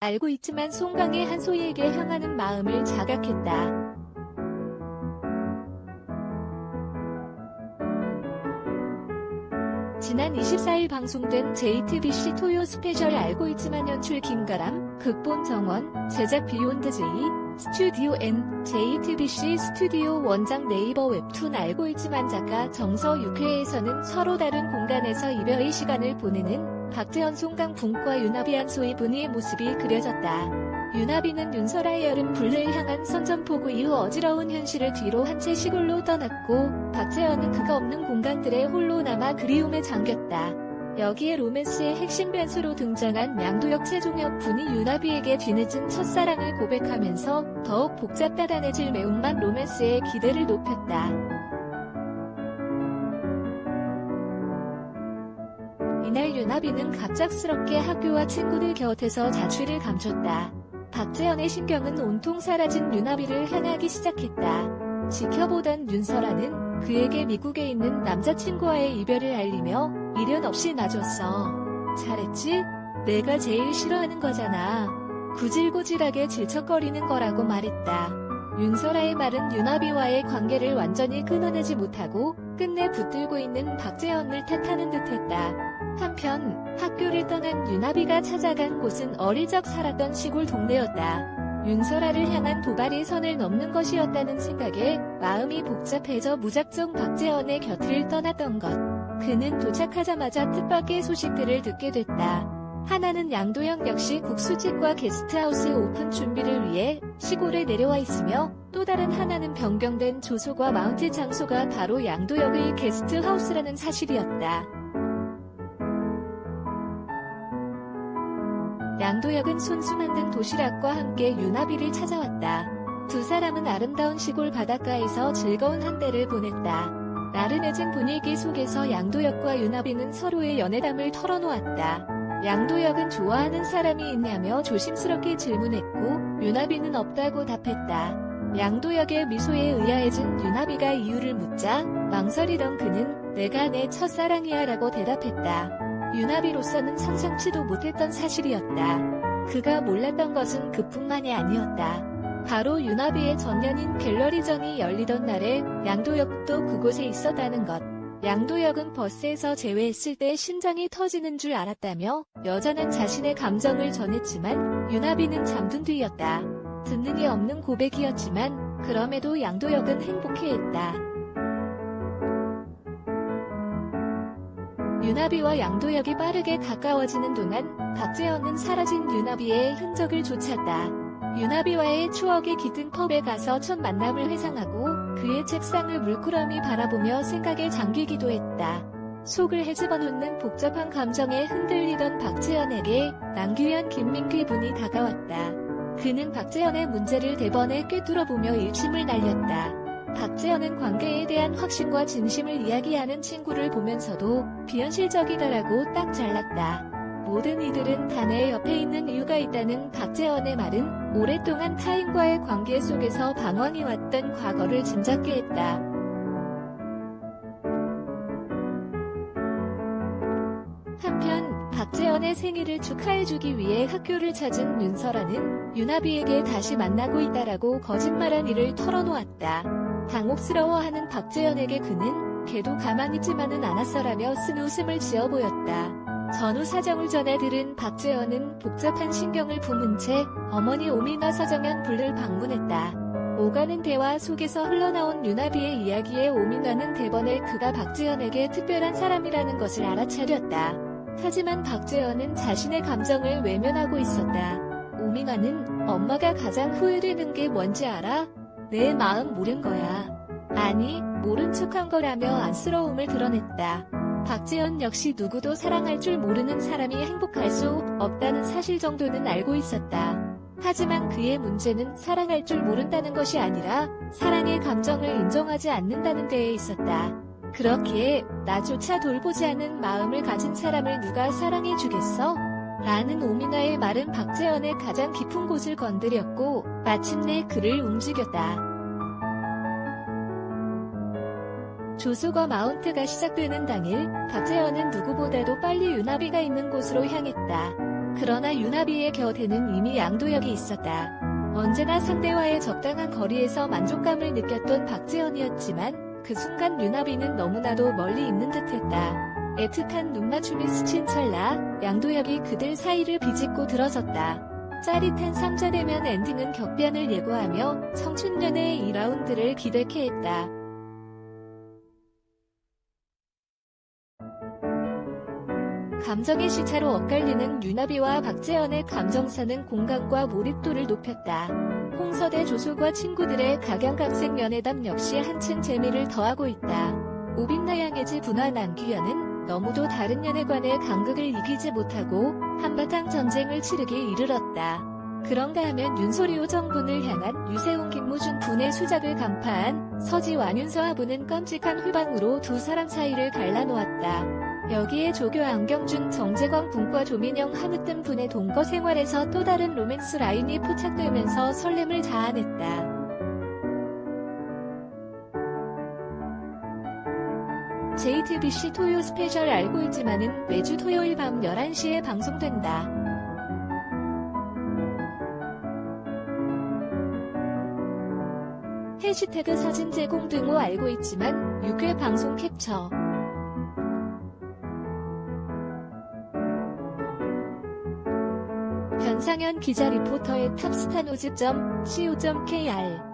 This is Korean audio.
알고 있지만 송강의 한소희에게 향하는 마음을 자각했다. 지난 24일 방송된 JTBC 토요 스페셜 알고 있지만 연출 김가람, 극본 정원, 제작 비욘드 제이, 스튜디오 N, JTBC 스튜디오 원작 네이버 웹툰 알고 있지만 작가 정서 6회에서는 서로 다른 공간에서 이별의 시간을 보내는 박재현 송강 분과 유나비한 소희 분이의 모습이 그려졌다. 유나비는 윤설아의 여름 불를 향한 선전포고 이후 어지러운 현실을 뒤로 한 채 시골로 떠났고 박재현은 그가 없는 공간들에 홀로 남아 그리움에 잠겼다. 여기에 로맨스의 핵심 변수로 등장한 양도역 최종혁 분이 유나비에게 뒤늦은 첫사랑을 고백하면서 더욱 복잡다단해질 매운맛 로맨스의 기대를 높였다. 이날 유나비는 갑작스럽게 학교와 친구들 곁에서 자취를 감췄다. 박재현의 신경은 온통 사라진 유나비를 향하기 시작했다. 지켜보던 윤설아는 그에게 미국에 있는 남자친구와의 이별을 알리며 미련 없이 놔줬어. 잘했지? 내가 제일 싫어하는 거잖아. 구질구질하게 질척거리는 거라고 말했다. 윤설아의 말은 유나비와의 관계를 완전히 끊어내지 못하고 끝내 붙들고 있는 박재현을 탓하는 듯했다. 한편 학교를 떠난 유나비가 찾아간 곳은 어릴 적 살았던 시골 동네였다. 윤설아를 향한 도발이 선을 넘는 것이었다는 생각에 마음이 복잡해져 무작정 박재현의 곁을 떠났던 것. 그는 도착하자마자 뜻밖의 소식들을 듣게 됐다. 하나는 양도영 역시 국수집과 게스트하우스 오픈 준비를 위해 시골에 내려와 있으며 또 다른 하나는 변경된 조소과 마운트 장소가 바로 양도역의 게스트하우스라는 사실이었다. 양도역은 손수 만든 도시락과 함께 유나비를 찾아왔다. 두 사람은 아름다운 시골 바닷가에서 즐거운 한때를 보냈다. 나른해진 분위기 속에서 양도역과 유나비는 서로의 연애담을 털어놓았다. 양도역은 좋아하는 사람이 있냐며 조심스럽게 질문했고 유나비는 없다고 답했다. 양도역의 미소에 의아해진 유나비가 이유를 묻자 망설이던 그는 내가 내 첫사랑이야 라고 대답했다. 유나비로서는 상상치도 못했던 사실이었다. 그가 몰랐던 것은 그뿐만이 아니었다. 바로 유나비의 전년인 갤러리전이 열리던 날에 양도역도 그곳에 있었다는 것. 양도역은 버스에서 제외했을 때 심장이 터지는 줄 알았다며 여자는 자신의 감정을 전했지만 유나비는 잠든 뒤였다. 듣는 이 없는 고백이었지만 그럼에도 양도역은 행복해했다. 유나비와 양도역이 빠르게 가까워지는 동안 박재현은 사라진 유나비의 흔적을 쫓았다. 유나비와의 추억이 깃든 펍에 가서 첫 만남을 회상하고 그의 책상을 물끄러미 바라보며 생각에 잠기기도 했다. 속을 헤집어 놓는 복잡한 감정에 흔들리던 박재현에게 남규현 김민규 분이 다가왔다. 그는 박재현의 문제를 대번에 꿰뚫어보며 일침을 날렸다. 박재현은 관계에 대한 확신과 진심을 이야기하는 친구를 보면서도 비현실적이다라고 딱 잘랐다. 모든 이들은 다내 옆에 있는 이유가 있다는 박재현의 말은 오랫동안 타인과의 관계 속에서 방황해 왔던 과거를 짐작게 했다. 한편 박재현의 생일을 축하해주기 위해 학교를 찾은 윤설아는 유나비에게 다시 만나고 있다라고 거짓말한 일을 털어놓았다. 당혹스러워하는 박재현에게 그는 걔도 가만히 있지만은 않았어라며 쓴 웃음을 지어 보였다. 전후 사정을 전해 들은 박재현은 복잡한 신경을 품은 채 어머니 오미나 서정현 불를 방문했다. 오가는 대화 속에서 흘러나온 유나비의 이야기에 오민화는 대번에 그가 박재현에게 특별한 사람이라는 것을 알아차렸다. 하지만 박재현은 자신의 감정을 외면하고 있었다. 오민화는 엄마가 가장 후회되는 게 뭔지 알아? 내 마음 모른 거야. 아니, 모른 척한 거라며 안쓰러움을 드러냈다. 박재현 역시 누구도 사랑할 줄 모르는 사람이 행복할 수 없다는 사실 정도는 알고 있었다. 하지만 그의 문제는 사랑할 줄 모른다는 것이 아니라 사랑의 감정을 인정하지 않는다는 데에 있었다. 그렇기에 나조차 돌보지 않은 마음을 가진 사람을 누가 사랑해 주겠어? 라는 오민아의 말은 박재현의 가장 깊은 곳을 건드렸고 마침내 그를 움직였다. 조수과 마운트가 시작되는 당일 박재현은 누구보다도 빨리 유나비가 있는 곳으로 향했다. 그러나 유나비의 곁에는 이미 양도혁이 있었다. 언제나 상대와의 적당한 거리에서 만족감을 느꼈던 박재현이었지만 그 순간 유나비는 너무나도 멀리 있는 듯했다. 애틋한 눈맞춤이 스친 찰나 양도혁이 그들 사이를 비집고 들어섰다. 짜릿한 3자대면 엔딩은 격변을 예고하며 청춘연애의 2라운드를 기대케 했다. 감정의 시차로 엇갈리는 유나비와 박재현의 감정사는 공감과 몰입도를 높였다. 홍서대 조수과 친구들의 각양각색 연애담 역시 한층 재미를 더하고 있다. 오빈나양의지 분화 난규현은 너무도 다른 연애관의 간극을 이기지 못하고 한바탕 전쟁을 치르기 이르렀다. 그런가 하면 윤소리호 정군을 향한 유세훈 김무준 분의 수작을 간파한 서지 완 윤서화부는 끔찍한 회방으로 두 사람 사이를 갈라놓았다. 여기에 조교 안경준, 정재광 분과 조민영 한으뜸 분의 동거 생활에서 또 다른 로맨스 라인이 포착되면서 설렘을 자아냈다. JTBC 토요 스페셜 알고 있지만은 매주 토요일 밤 11시에 방송된다. 해시태그 사진 제공 등호 알고 있지만 6회 방송 캡처. 변상현 기자 리포터의 탑스타노즈.co.kr